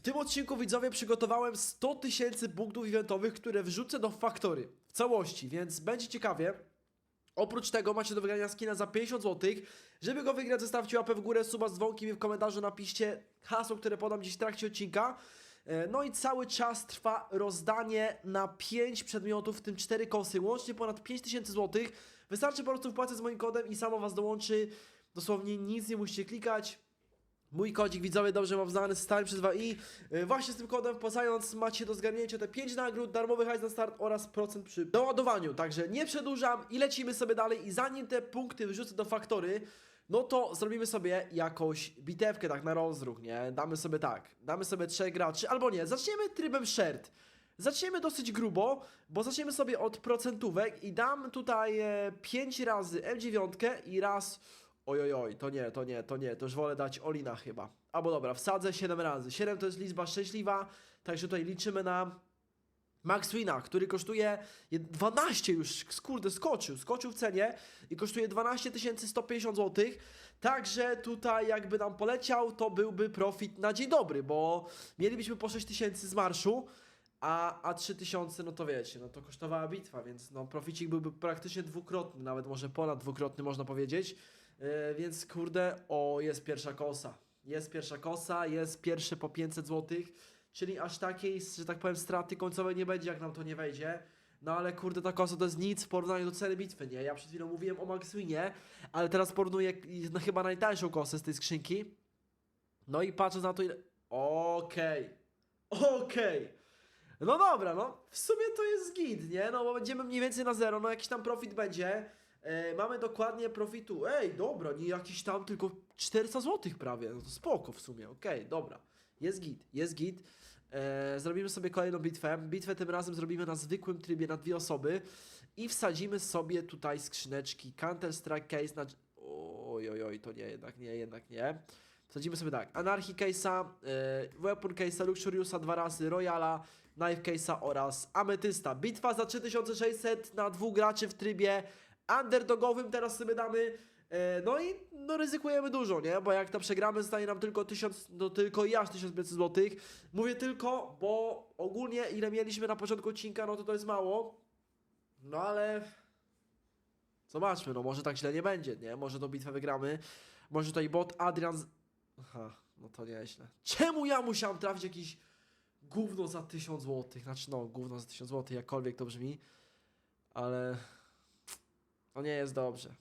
W tym odcinku widzowie przygotowałem 100 tysięcy punktów eventowych, które wrzucę do Factory w całości, więc będzie ciekawie. Oprócz tego macie do wygrania skina za 50 zł. Żeby go wygrać, zostawcie łapę w górę, suba z dzwonkiem i w komentarzu napiszcie hasło, które podam dziś w trakcie odcinka. E, No i cały czas trwa rozdanie na 5 przedmiotów, w tym 4 kosy, łącznie ponad 5000 zł. Wystarczy po prostu wpłacać z moim kodem i samo was dołączy. Dosłownie nic nie musicie klikać. Mój kodzik widzowie dobrze mam znany, stary przez 2i. Yy, Właśnie z tym kodem wpłacając macie do zgarnięcia te 5 nagród, darmowy hajs na start oraz procent przy doładowaniu. Także nie przedłużam i lecimy sobie dalej. I zanim te punkty wrzucę do faktory, no to zrobimy sobie jakąś bitewkę tak na rozruch, nie? Damy sobie tak, damy sobie trzech graczy, albo nie, zaczniemy trybem shared. Zaczniemy dosyć grubo, bo zaczniemy sobie od procentówek i dam tutaj 5 razy M9 i raz Oj, oj, oj, to nie, to nie, to nie, to już wolę dać Olina chyba. Albo dobra, wsadzę 7 razy. 7 to jest liczba szczęśliwa, także tutaj liczymy na Max Wina, który kosztuje je- 12 już, skurde, skoczył, skoczył w cenie i kosztuje 12 150 zł. Także tutaj jakby nam poleciał, to byłby profit na dzień dobry, bo mielibyśmy po 6 tysięcy z marszu, a, a 3000, no to wiecie, no to kosztowała bitwa, więc no proficik byłby praktycznie dwukrotny, nawet może ponad dwukrotny można powiedzieć. Yy, więc kurde, o jest pierwsza kosa. Jest pierwsza kosa, jest pierwsze po 500 zł, czyli aż takiej, że tak powiem, straty końcowej nie będzie, jak nam to nie wejdzie. No ale kurde, ta kosa to jest nic w porównaniu do ceny bitwy, nie? Ja przed chwilą mówiłem o Maxwinie, ale teraz porównuję no, chyba najtańszą kosę z tej skrzynki. No i patrzę na to ile... Okej. Okej. No dobra, no w sumie to jest git, nie? No bo będziemy mniej więcej na zero, no jakiś tam profit będzie. E, mamy dokładnie profitu. Ej, dobra, nie jakiś tam tylko 400 zł prawie. No to spoko w sumie, okej, dobra. Jest git, jest git. E, zrobimy sobie kolejną bitwę. Bitwę tym razem zrobimy na zwykłym trybie na dwie osoby i wsadzimy sobie tutaj skrzyneczki Counter Strike Case na... Oj, oj, oj, to nie, jednak nie, jednak nie. Wsadzimy sobie tak, Anarchy Case'a, e, Weapon Case'a, Luxuriusa dwa razy, Royala, Knife Case'a oraz Ametysta. Bitwa za 3600 na dwóch graczy w trybie underdogowym teraz sobie damy. E, no i no ryzykujemy dużo, nie? Bo jak to przegramy, zostanie nam tylko 1000, no tylko i aż 1500 zł. Mówię tylko, bo ogólnie ile mieliśmy na początku odcinka, no to to jest mało. No ale zobaczmy, no może tak źle nie będzie, nie? Może tą bitwę wygramy. Może tutaj bot Adrian... Z... Aha, no to nieźle. Czemu ja musiałem trafić jakiś gówno za 1000 zł? Znaczy no, gówno za 1000 zł, jakkolwiek to brzmi. Ale... To nie jest dobrze.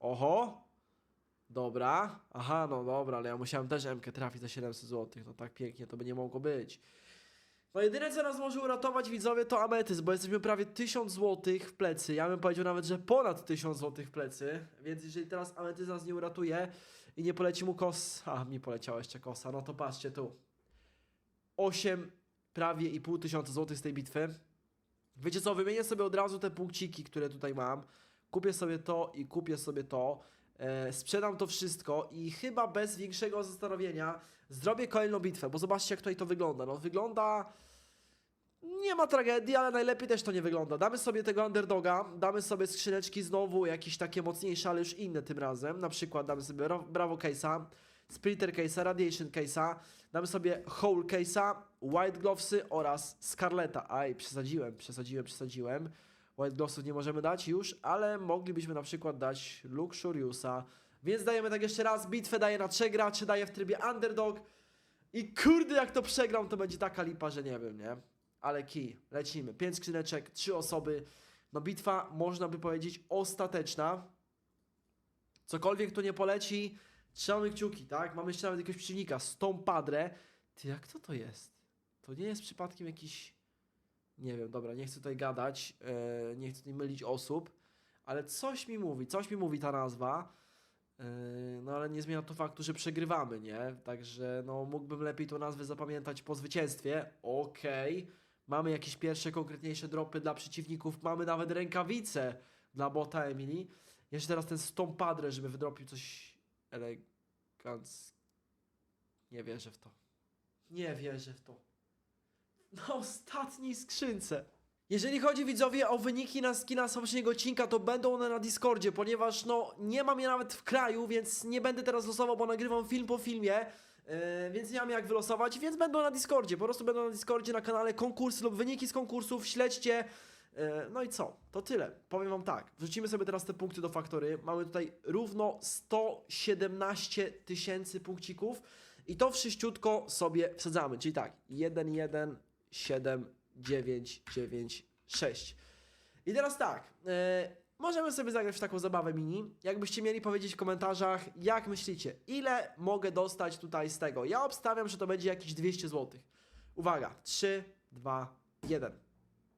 Oho! Dobra. Aha, no dobra, ale ja musiałem też MK trafić za 700 zł. No tak pięknie to by nie mogło być. No jedyne co nas może uratować widzowie to ametyzm, bo jesteśmy prawie 1000 zł w plecy. Ja bym powiedział nawet, że ponad 1000 zł w plecy. Więc jeżeli teraz ametyzm nas nie uratuje i nie poleci mu kos... A, mi poleciała jeszcze kosa. No to patrzcie tu. 8 prawie i pół tysiąca złotych z tej bitwy. Wiecie co, wymienię sobie od razu te punkciki, które tutaj mam. Kupię sobie to i kupię sobie to. E, sprzedam to wszystko i chyba bez większego zastanowienia zrobię kolejną bitwę, bo zobaczcie jak tutaj to wygląda. No wygląda... Nie ma tragedii, ale najlepiej też to nie wygląda. Damy sobie tego underdoga, damy sobie skrzyneczki znowu, jakieś takie mocniejsze, ale już inne tym razem. Na przykład damy sobie Ra- Bravo Case'a, Splitter Case'a, Radiation Case'a, damy sobie Hole Case'a, White Glovesy oraz Scarletta. Aj, przesadziłem, przesadziłem, przesadziłem. White Glovesów nie możemy dać już, ale moglibyśmy na przykład dać Luxuriusa. Więc dajemy tak jeszcze raz, bitwę daję na trzech graczy, daję w trybie underdog. I kurde, jak to przegram, to będzie taka lipa, że nie wiem, nie? Ale key, lecimy. Pięć skrzyneczek, trzy osoby. No bitwa, można by powiedzieć, ostateczna. Cokolwiek tu nie poleci, trzymamy kciuki, tak? Mamy jeszcze nawet jakiegoś przeciwnika, Stone Padre. Ty, jak to to jest? To nie jest przypadkiem jakiś... Nie wiem, dobra, nie chcę tutaj gadać, e, nie chcę tutaj mylić osób, ale coś mi mówi, coś mi mówi ta nazwa. Yy, No ale nie zmienia to faktu, że przegrywamy, nie? Także no mógłbym lepiej tą nazwę zapamiętać po zwycięstwie. Okej. Mamy jakieś pierwsze, konkretniejsze dropy dla przeciwników. Mamy nawet rękawice dla bota Emily. Jeszcze teraz ten Stone Padre, żeby wydropił coś eleganckiego. Nie wierzę w to. Nie wierzę w to. Na ostatniej skrzynce. Jeżeli chodzi widzowie o wyniki na skina z poprzedniego odcinka, to będą one na Discordzie, ponieważ no nie mam je nawet w kraju, więc nie będę teraz losował, bo nagrywam film po filmie. E, więc nie mam jak wylosować, więc będą na Discordzie. Po prostu będą na Discordzie, na kanale konkursy lub wyniki z konkursów. Śledźcie. E, No i co? To tyle. Powiem wam tak. Wrzucimy sobie teraz te punkty do faktory. Mamy tutaj równo 117 tysięcy punkcików. I to wszyściutko sobie wsadzamy. Czyli tak, 1, 1, 7, 9, 9, 6. I teraz tak, e, możemy sobie zagrać w taką zabawę mini. Jakbyście mieli powiedzieć w komentarzach, jak myślicie, ile mogę dostać tutaj z tego? Ja obstawiam, że to będzie jakieś 200 zł. Uwaga, 3, 2, 1.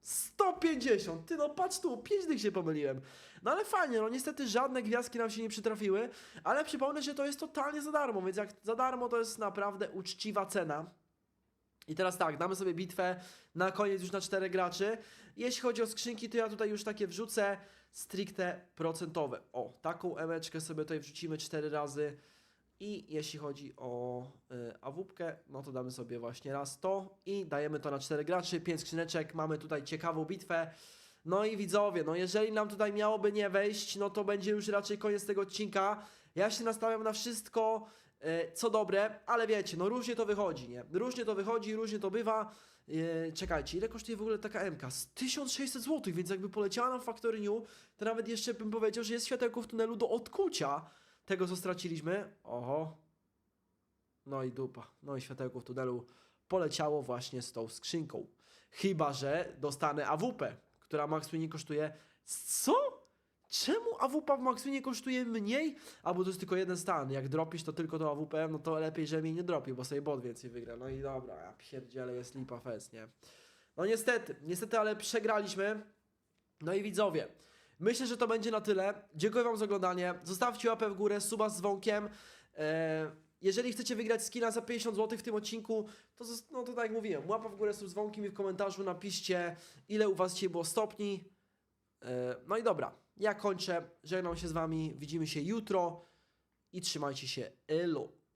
150! Ty no patrz tu, 5 dych się pomyliłem. No ale fajnie, no niestety żadne gwiazdki nam się nie przytrafiły, ale przypomnę, że to jest totalnie za darmo, więc jak za darmo to jest naprawdę uczciwa cena. I teraz tak, damy sobie bitwę na koniec już na czterech graczy. Jeśli chodzi o skrzynki, to ja tutaj już takie wrzucę stricte procentowe. O, taką emeczkę sobie tutaj wrzucimy cztery razy. I jeśli chodzi o y, awupkę, no to damy sobie właśnie raz to i dajemy to na cztery graczy, pięć skrzyneczek, mamy tutaj ciekawą bitwę. No i widzowie, no jeżeli nam tutaj miałoby nie wejść, no to będzie już raczej koniec tego odcinka. Ja się nastawiam na wszystko, co dobre, ale wiecie, no różnie to wychodzi, nie? Różnie to wychodzi, różnie to bywa. E, czekajcie, ile kosztuje w ogóle taka MK? Z 1600 zł, więc jakby poleciała nam Factory New, to nawet jeszcze bym powiedział, że jest światełko w tunelu do odkucia tego, co straciliśmy. Oho. No i dupa. No i światełko w tunelu poleciało właśnie z tą skrzynką. Chyba, że dostanę AWP, która Maxwinie kosztuje... Co? Czemu AWP w Maxwinie kosztuje mniej? Albo to jest tylko jeden stan. Jak dropisz to tylko to AWP, no to lepiej, że mnie nie dropi, bo sobie bot więcej wygra. No i dobra, ja pierdzielę, jest lipa fest, nie? No niestety, niestety, ale przegraliśmy. No i widzowie, myślę, że to będzie na tyle. Dziękuję wam za oglądanie. Zostawcie łapę w górę, suba z dzwonkiem. Eee, jeżeli chcecie wygrać skina za 50 zł w tym odcinku, to, no to tak jak mówiłem, łapa w górę, z dzwonkiem i w komentarzu napiszcie, ile u was dzisiaj było stopni. E, No i dobra, ja kończę, żegnam się z wami, widzimy się jutro i trzymajcie się, elo.